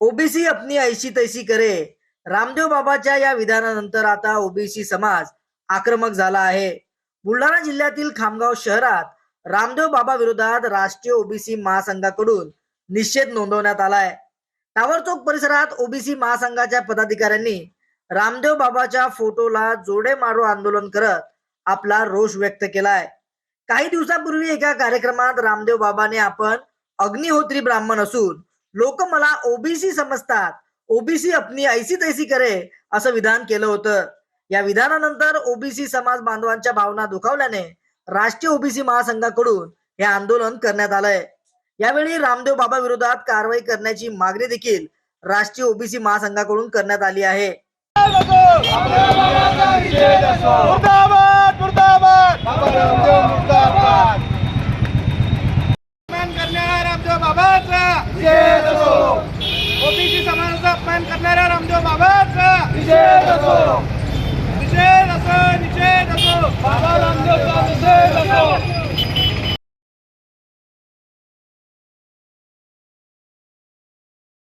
OBC अपनी ऐशी तैशी करे. रामदेव बाबाच्या या विधानानंतर आता ओबीसी समाज आक्रमक झाला आहे. बुलढाणा जिल्ह्यातील खामगाव शहरात रामदेव बाबा विरोधात राष्ट्रीय ओबीसी महासंघाकडून निषेध नोंदवण्यात आलाय. टावर चौक परिसरात ओबीसी महासंघाच्या पदाधिकाऱ्यांनी रामदेव बाबाच्या फोटोला जोडे मारो आंदोलन करत आपला रोष व्यक्त केलाय. काही दिवसापूर्वी एका कार्यक्रमात रामदेव बाबाने आपण अग्निहोत्री ब्राह्मण असून लोक मला ओबीसी समजतात. ओबीसी अपनी ऐसी तैसी करे असं विधान केलं होतं. या विधानानंतर ओबीसी समाज बांधवांच्या भावना दुखावल्याने राष्ट्रीय ओबीसी महासंघाकडून हे आंदोलन करण्यात आलंय. यावेळी रामदेव बाबा विरोधात कारवाई करण्याची मागणी देखील राष्ट्रीय ओबीसी महासंघाकडून करण्यात आली आहे. मुर्दाबाद करणाऱ्या रामदेव बाबाचा